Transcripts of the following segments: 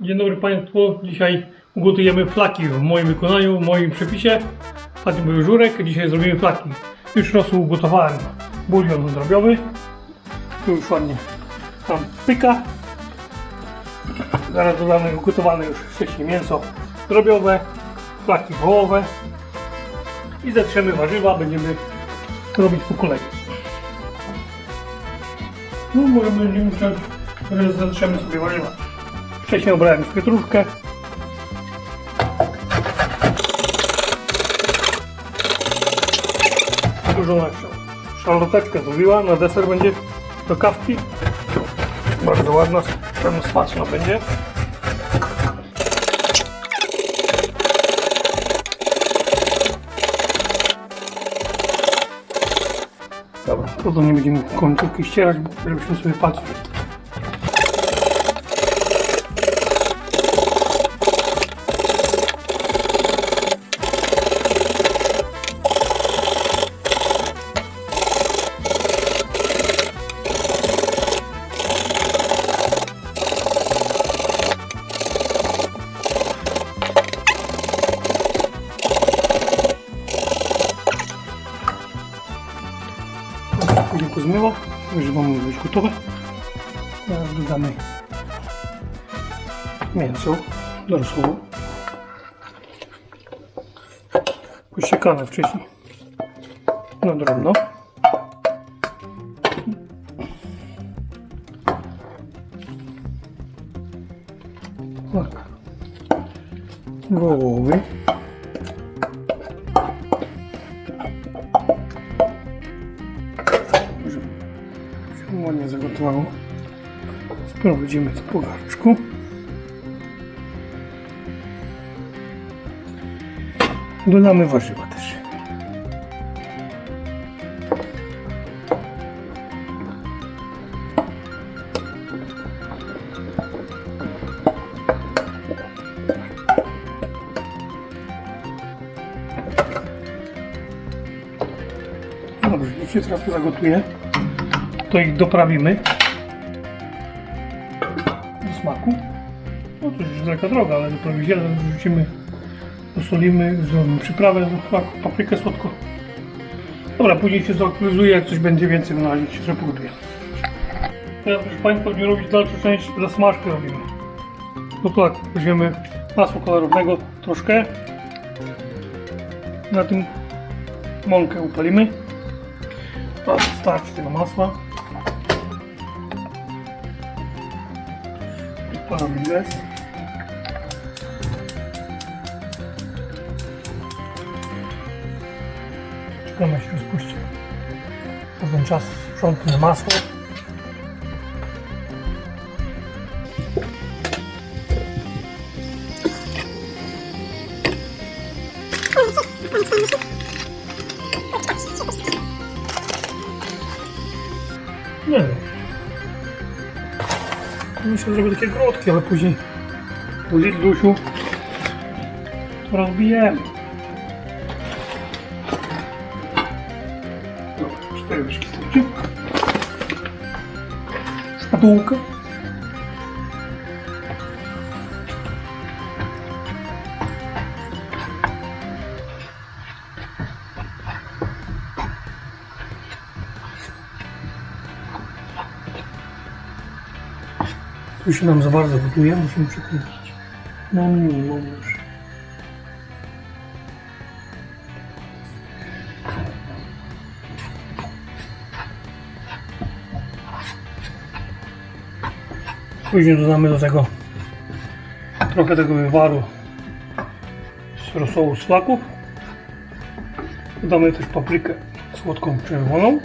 Dzień dobry Państwu. Dzisiaj ugotujemy flaki w moim wykonaniu, w moim przepisie. Taki był żurek, dzisiaj zrobimy flaki. Już rosół ugotowałem bulion drobiowy. Tu już ładnie tam pyka. Zaraz dodamy ugotowane już wcześniej mięso drobiowe, flaki wołowe i zatrzemy warzywa, będziemy robić po kolei. No może będziemy że zatrzemy sobie warzywa. Wcześniej obrałem pietruszkę. Dużą szaloteczkę zrobiła, na deser będzie do kawki. Bardzo ładna, pewno smaczna będzie. Dobra, to nie będziemy końcówki ścierać, żebyśmy sobie palce Później pozmyło, już mamy być gotowe. Teraz dodamy mięso do rosołu. Posiekane wcześniej na drobno. Tak. Wołowy. Ładnie zagotowało. Sprowadzimy to po. Dodamy warzywa też. Dobrze, jak się teraz to zagotuje, to ich doprawimy do smaku. No to już daleka droga, ale doprawić zieleń, wrzucimy, posolimy, zrobimy przyprawę, paprykę słodko. Dobra, później się zaktualizuje, jak coś będzie więcej, na razie się przepuduje. Teraz proszę Państwa, będziemy robić dalszą część, zasmażkę robimy. No to tak, weźmiemy masło kolorowego troszkę. Na tym mąkę upalimy. Starczy tego masła. Gaz. Czekamy się rozpuści. W ten czas sprzątnę masło. Nie wiem. Że zrobię takie grudki, ale później u Lidlusiu rozbijemy. Dobra, cztery łyżki starczy. Szpatułkę. Tu się nam za bardzo buduje, musimy przykręcić. Na minimum już. Później dodamy do tego trochę tego wywaru z rosołu z flaków. Dodamy też paprykę słodką czerwoną.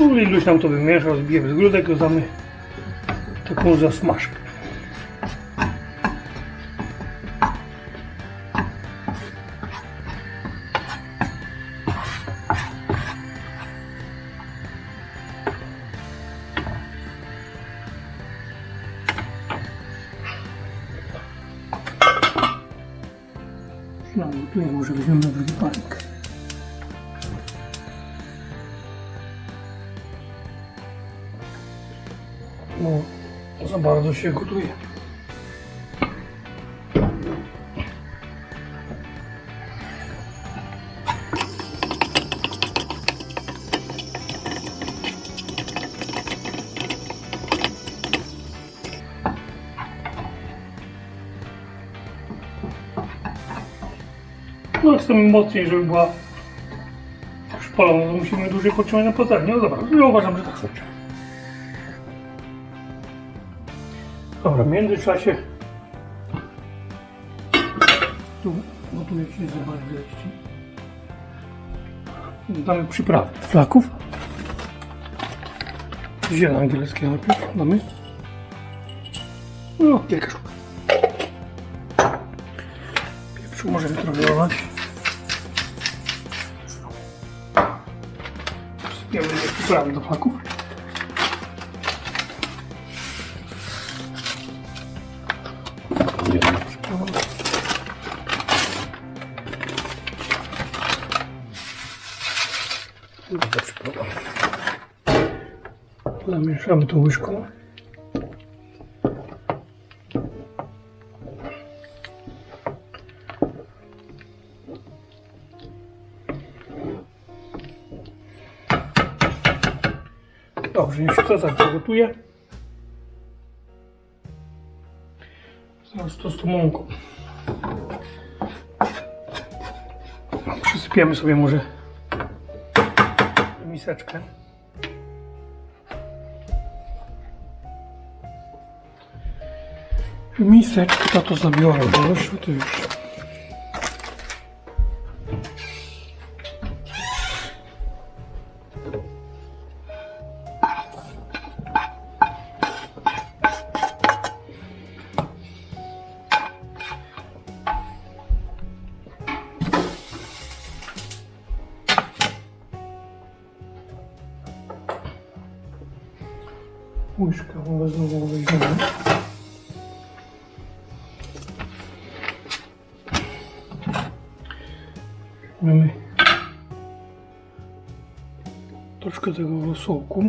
No i iluś nam to wymiesza, rozbijemy z grudek, dodamy taką zasmażkę. No, tu może weźmiemy na drugi za bardzo się gotuje. No chcemy mocniej, żeby była tak szpolona, to musimy dłużej podtrzymać na patelni. No dobra, ja uważam, że tak sobie. Dobra, w międzyczasie tu gotuję się zobaczyć leci. Damy przyprawy. Flaków. Ziele angielskie najpierw damy. No, sztuk. Pieprzu możemy trochę dodać. Sypiemy przyprawy do flaków. Zamieszamy to łyżką. Dobrze, już to tak przygotuje. Zaraz to z tą mąką. Przysypiemy sobie może miseczkę. Miseczkę to, to zabiorę, bo już to już. Łyżkę wezmę, weźmiemy. Mamy troszkę tego soku.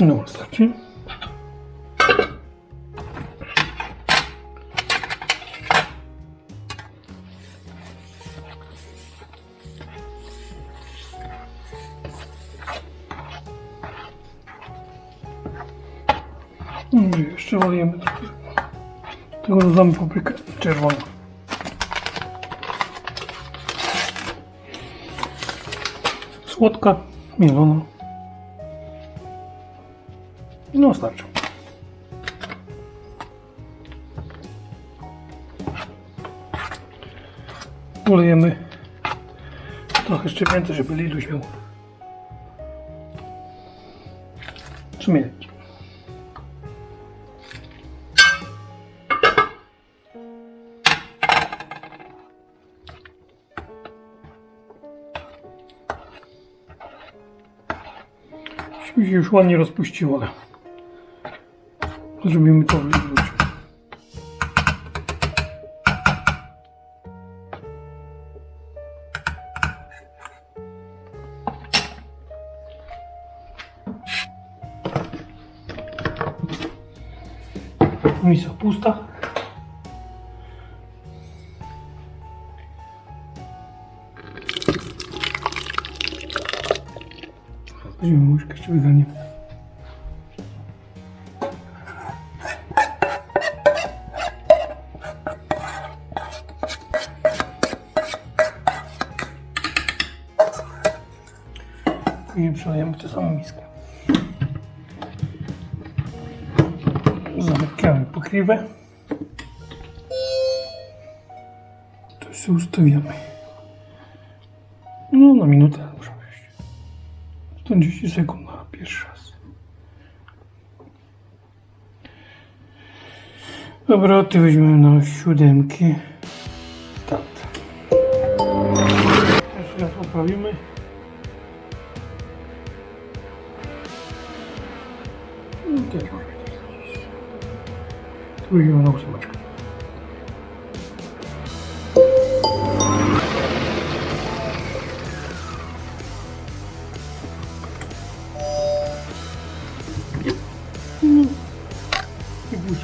No, wystarczy. No jeszcze walimy trochę. Tego dodamy paprykę czerwoną. Słodka, mielona. No starczy. Ulejemy trochę jeszcze więcej, żeby Liluś miał. W sumie się już ładnie rozpuściło, zrobimy to wróć. Misa pusta. Weźmiemy łyżkę. Później przelejemy tę samą miskę. Zamykamy pokrywę. To się ustawiamy. No na minutę. 40 sekund na pierwszy raz. Obroty weźmiemy na siódemki. Start. Jeszcze raz poprawimy. No też może być. Tu weźmiemy na ósemeczkę.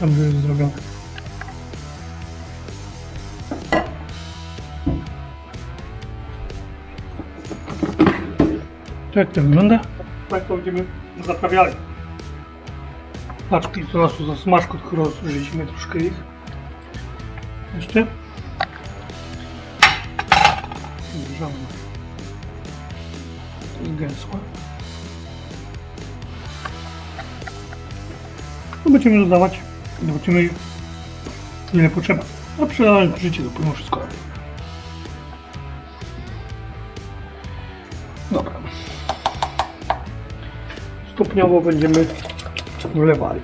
Że jest zrobione. Tak to wygląda. Tak to będziemy zaprawiali. Paczki do nasu za smażku, tylko rozrzucimy troszkę ich. Jeszcze. Jest gęsła. No będziemy dodawać. Zobaczymy ile potrzeba. A przelałem życie dopłyną wszystko. Dobra. Stopniowo będziemy wlewali.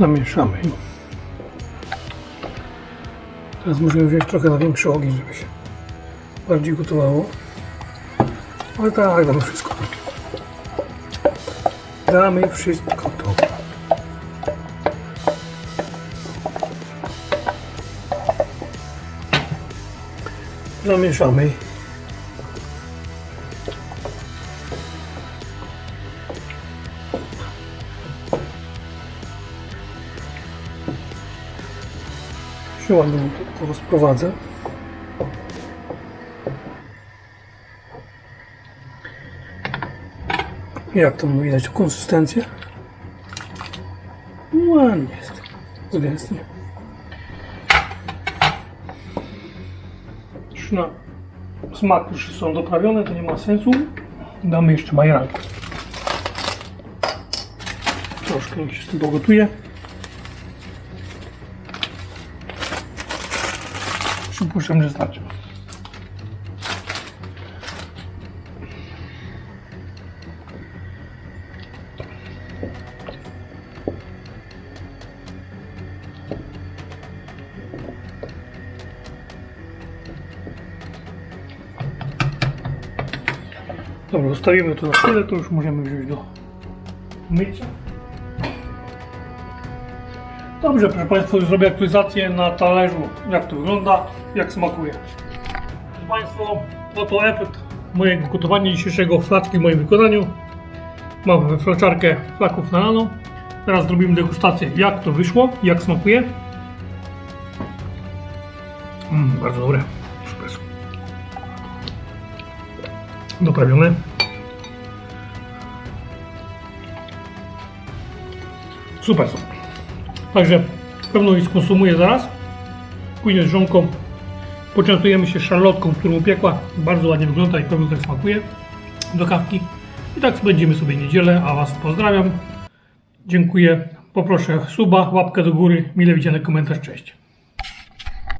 Zamieszamy. Teraz musimy wziąć trochę na większy ogień, żeby się bardziej gotowało. Ale tak, damy wszystko. Damy wszystko to. Zamieszamy. to rozprowadzę. Jak tam widać konsystencję? No, Ładnie jest. Zgęstnie. Już na smak już są doprawione, to nie ma sensu. Damy jeszcze majeranku. Troszkę się z tym pogotuje. Przypuszczam, że starczy. Dobra, zostawimy to na chwilę, to już możemy wziąć do mycia. Dobrze, proszę Państwa, już zrobię aktualizację na talerzu, jak to wygląda, jak smakuje. Proszę Państwa, oto efekt mojego gotowania dzisiejszego flaczki w moim wykonaniu. Mamy flaczarkę flaków na rano. Teraz zrobimy degustację, jak to wyszło, jak smakuje. Mm, bardzo dobre. Super. Doprawione. Super są. Także pewno je skonsumuję zaraz. Później z żonką poczęstujemy się szarlotką, którą upiekła. Bardzo ładnie wygląda i pewno tak smakuje. Do kawki. I tak spędzimy sobie niedzielę, a Was pozdrawiam. Dziękuję. Poproszę suba, łapkę do góry, mile widziany komentarz. Cześć.